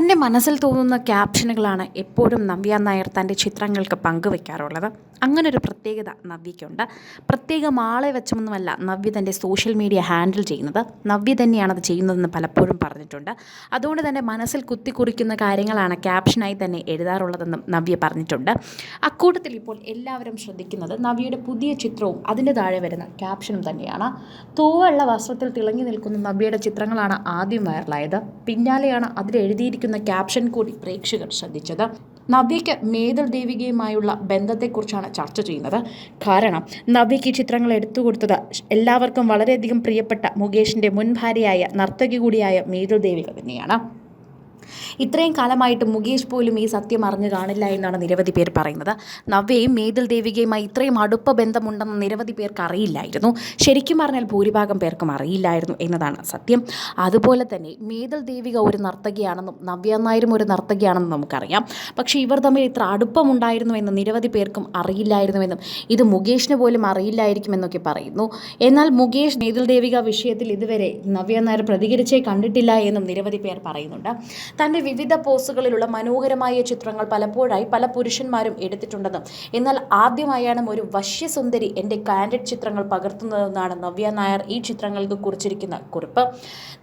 തന്റെ മനസ്സിൽ തോന്നുന്ന ക്യാപ്ഷനുകളാണ് എപ്പോഴും നവ്യ നായർ തന്റെ ചിത്രങ്ങൾക്ക് പങ്കുവെക്കാറുള്ളത്. അങ്ങനൊരു പ്രത്യേകത നവ്യയ്ക്കുണ്ട്. പ്രത്യേകം ആളെ വെച്ചൊന്നുമല്ല നവ്യ തന്റെ സോഷ്യൽ മീഡിയ ഹാൻഡിൽ ചെയ്യുന്നത്. നവ്യ തന്നെയാണ് അത് ചെയ്യുന്നതെന്ന് പലപ്പോഴും പറഞ്ഞിട്ടുണ്ട്. അതുകൊണ്ട് തന്നെ മനസ്സിൽ കുത്തിക്കുറിക്കുന്ന കാര്യങ്ങളാണ് ക്യാപ്ഷനായി തന്നെ എഴുതാറുള്ളതെന്നും നവ്യ പറഞ്ഞിട്ടുണ്ട്. അക്കൂട്ടത്തിൽ ഇപ്പോൾ എല്ലാവരും ശ്രദ്ധിക്കുന്നത് നവ്യയുടെ പുതിയ ചിത്രവും അതിന്റെ താഴെ വരുന്ന ക്യാപ്ഷനും തന്നെയാണ്. തൂവുള്ള വസ്ത്രത്തിൽ തിളങ്ങി നിൽക്കുന്ന നവ്യയുടെ ചിത്രങ്ങളാണ് ആദ്യം വൈറലായത്. പിന്നാലെയാണ് അതിൽ എഴുതിയിരിക്കുന്ന ക്യാപ്ഷൻ കൂടി പ്രേക്ഷകർ ശ്രദ്ധിച്ചത്. നവ്യയ്ക്ക് മേതൽ ദേവികയുമായുള്ള ബന്ധത്തെക്കുറിച്ചാണ് ചർച്ച ചെയ്യുന്നത്. കാരണം നവ്യയ്ക്ക് ചിത്രങ്ങൾ എടുത്തു കൊടുത്തത് എല്ലാവർക്കും വളരെയധികം പ്രിയപ്പെട്ട മുകേഷിന്റെ മുൻ ഭാര്യയായ നർത്തകി കൂടിയായ മേതൽ ദേവിക തന്നെയാണ്. ഇത്രയും കാലമായിട്ട് മുകേഷ് പോലും ഈ സത്യം അറിഞ്ഞു കാണില്ല എന്നാണ് നിരവധി പേർ പറയുന്നത്. നവ്യയും മേതിൽ ദേവികയുമായി ഇത്രയും അടുപ്പ ബന്ധമുണ്ടെന്ന് നിരവധി പേർക്ക് അറിയില്ലായിരുന്നു. ശരിക്കും പറഞ്ഞാൽ ഭൂരിഭാഗം പേർക്കും അറിയില്ലായിരുന്നു എന്നതാണ് സത്യം. അതുപോലെ തന്നെ മേതിൽ ദേവിക ഒരു നർത്തകിയാണെന്നും നവ്യ നായരും ഒരു നർത്തകിയാണെന്നും നമുക്കറിയാം. പക്ഷേ ഇവർ തമ്മിൽ ഇത്ര അടുപ്പമുണ്ടായിരുന്നു എന്ന് നിരവധി പേർക്കും അറിയില്ലായിരുന്നുവെന്നും ഇത് മുകേഷിന് പോലും അറിയില്ലായിരിക്കുമെന്നൊക്കെ പറയുന്നു. എന്നാൽ മുകേഷ് ദേവിക വിഷയത്തിൽ ഇതുവരെ നവ്യ നായർ പ്രതികരിച്ചേ കണ്ടിട്ടില്ല എന്നും നിരവധി പേർ പറയുന്നുണ്ട്. തന്റെ വിവിധ പോസുകളിലുള്ള മനോഹരമായ ചിത്രങ്ങൾ പലപ്പോഴായി പല പുരുഷന്മാരും എടുത്തിട്ടുണ്ടെന്നും എന്നാൽ ആദ്യമായാണ് ഒരു വശ്യസുന്ദരി എന്റെ കാൻഡിഡ് ചിത്രങ്ങൾ പകർത്തുന്നതെന്നാണ് നവ്യ നായർ ഈ ചിത്രങ്ങൾക്ക് കുറിച്ചിരിക്കുന്ന കുറിപ്പ്.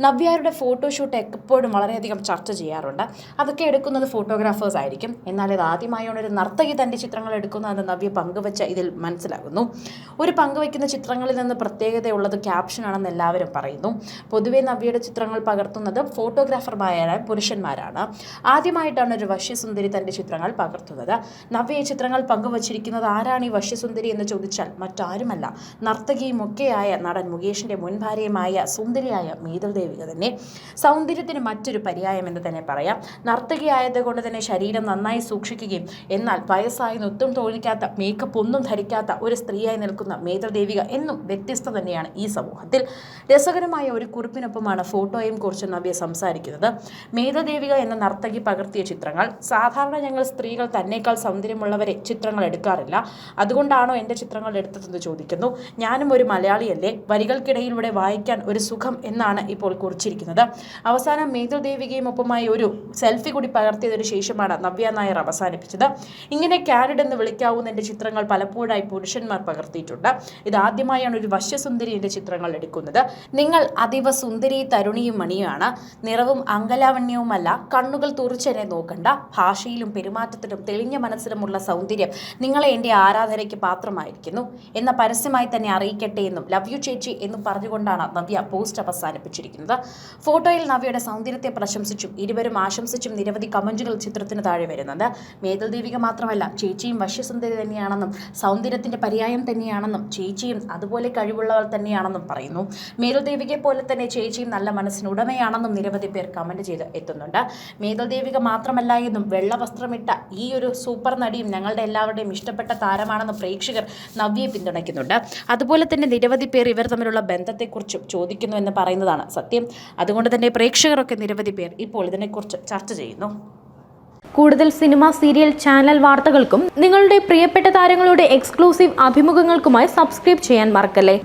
നവ്യയുടെ ഫോട്ടോഷൂട്ട് എപ്പോഴും വളരെയധികം ചർച്ച ചെയ്യാറുണ്ട്. അതൊക്കെ എടുക്കുന്നത് ഫോട്ടോഗ്രാഫേഴ്സ് ആയിരിക്കും. എന്നാൽ ഇത് ആദ്യമായാണ് ഒരു നർത്തകി തന്റെ ചിത്രങ്ങൾ എടുക്കുന്നതെന്ന് നവ്യ പങ്കുവച്ച ഇതിൽ മനസ്സിലാകുന്നു. ഒരു പങ്കുവയ്ക്കുന്ന ചിത്രങ്ങളിൽ നിന്ന് പ്രത്യേകതയുള്ളത് ക്യാപ്ഷനാണെന്ന് എല്ലാവരും പറയുന്നു. പൊതുവേ നവ്യയുടെ ചിത്രങ്ങൾ പകർത്തുന്നത് ഫോട്ടോഗ്രാഫർമാരായ പുരുഷന്മാരാണ് ആദ്യമായിട്ടാണ് ഒരു വശ്യസുന്ദരി തന്റെ ചിത്രങ്ങൾ പകർത്തുന്നത്. നവ്യ ചിത്രങ്ങൾ പങ്കുവച്ചിരിക്കുന്നത് ആരാണ് ഈ വശ്യസുന്ദരി എന്ന് ചോദിച്ചാൽ മറ്റാരുമല്ല. നർത്തകിയുമൊക്കെയായ നടൻ മുകേഷിന്റെ മുൻ ഭാര്യയുമായ സുന്ദരിയായ മീതൽ ദേവിക തന്നെ. സൗന്ദര്യത്തിന് മറ്റൊരു പര്യായം എന്ന് തന്നെ പറയാം. നർത്തകിയായതുകൊണ്ട് തന്നെ ശരീരം നന്നായി സൂക്ഷിക്കുകയും എന്നാൽ വയസ്സായി ഒത്തും തോന്നിക്കാത്ത മേക്കപ്പ് ഒന്നും ധരിക്കാത്ത ഒരു സ്ത്രീയായി നിൽക്കുന്ന മേതൽ ദേവിക എന്നും വ്യത്യസ്ത തന്നെയാണ് ഈ സമൂഹത്തിൽ. രസകരമായ ഒരു കുറിപ്പിനൊപ്പമാണ് ഫോട്ടോയും കുറിച്ച് നവ്യ സംസാരിക്കുന്നത്. മേധദേവിക എന്ന നർത്തകി പകർത്തിയ ചിത്രങ്ങൾ. സാധാരണ ഞങ്ങൾ സ്ത്രീകൾ തന്നേക്കാൾ സൗന്ദര്യമുള്ളവരെ ചിത്രങ്ങൾ എടുക്കാറില്ല. അതുകൊണ്ടാണോ എന്റെ ചിത്രങ്ങൾ എടുത്തതെന്ന് ചോദിക്കുന്നു. ഞാനും ഒരു മലയാളിയല്ലേ. വരികൾക്കിടയിലൂടെ വായിക്കാൻ ഒരു സുഖം എന്നാണ് ഇപ്പോൾ കുറിച്ചിരിക്കുന്നത്. അവസാനം മേധു ദേവികയും ഒപ്പമായി ഒരു സെൽഫി കൂടി പകർത്തിയതിനു ശേഷമാണ് നവ്യ നായർ അവസാനിപ്പിച്ചത്. ഇങ്ങനെ കാനഡ് എന്ന് വിളിക്കാവുന്ന എന്റെ ചിത്രങ്ങൾ പലപ്പോഴായി പുരുഷന്മാർ പകർത്തിയിട്ടുണ്ട്. ഇതാദ്യമായാണ് ഒരു വശ്യസുന്ദരി എന്റെ ചിത്രങ്ങൾ എടുക്കുന്നത്. നിങ്ങൾ അതീവ സുന്ദരി തരുണിയും മണിയുമാണ്. നിറവും അങ്കലാവണ്യവുമല്ല കണ്ണുകൾ തുറിച്ചെന്നെ നോക്കണ്ട. ഭാഷയിലും പെരുമാറ്റത്തിലും തെളിഞ്ഞ മനസ്സിലുമുള്ള സൗന്ദര്യം നിങ്ങളെ എന്റെ ആരാധനയ്ക്ക് പാത്രമായിരിക്കുന്നു. എന്ന പരസ്യമായി തന്നെ അറിയിക്കട്ടെ എന്നും ലവ് യു ചേച്ചി എന്നും പറഞ്ഞുകൊണ്ടാണ് നവ്യ പോസ്റ്റ് അവസാനിപ്പിച്ചിരിക്കുന്നത്. ഫോട്ടോയിൽ നവ്യയുടെ സൗന്ദര്യത്തെ പ്രശംസിച്ചും ഇരുവരും ആശംസിച്ചും നിരവധി കമന്റുകൾ ചിത്രത്തിന് താഴെ വരുന്നുണ്ട്. മേതൽ ദേവിക മാത്രമല്ല ചേച്ചിയും വശ്യസുന്ദരി തന്നെയാണെന്നും സൗന്ദര്യത്തിന്റെ പര്യായം തന്നെയാണെന്നും ചേച്ചിയും അതുപോലെ കഴിവുള്ളവൾ തന്നെയാണെന്നും പറയുന്നു. മേതൽ ദേവികയെ പോലെ തന്നെ ചേച്ചിയും നല്ല മനസ്സിന് ഉടമയാണെന്നും നിരവധി പേർ കമന്റ് ചെയ്ത് എത്തുന്നുണ്ട്. മേതൽ ദേവിക മാത്രമല്ല എന്നും വെള്ള വസ്ത്രമിട്ട ഈ ഒരു സൂപ്പർ നടിയും ഞങ്ങളുടെ എല്ലാവരുടെയും ഇഷ്ടപ്പെട്ട താരമാണെന്ന് പ്രേക്ഷകർ നവ്യയെ പിന്തുണയ്ക്കുന്നുണ്ട്. അതുപോലെ തന്നെ നിരവധി പേർ ഇവർ തമ്മിലുള്ള ബന്ധത്തെക്കുറിച്ചും ചോദിക്കുന്നു എന്ന് പറയുന്നതാണ് സത്യം. അതുകൊണ്ട് തന്നെ പ്രേക്ഷകരൊക്കെ നിരവധി പേർ ഇപ്പോൾ ഇതിനെക്കുറിച്ച് ചർച്ച ചെയ്യുന്നു. കൂടുതൽ സിനിമ സീരിയൽ ചാനൽ വാർത്തകൾക്കും നിങ്ങളുടെ പ്രിയപ്പെട്ട താരങ്ങളുടെ എക്സ്ക്ലൂസീവ് അഭിമുഖങ്ങൾക്കുമായി സബ്സ്ക്രൈബ് ചെയ്യാൻ മറക്കല്ലേ?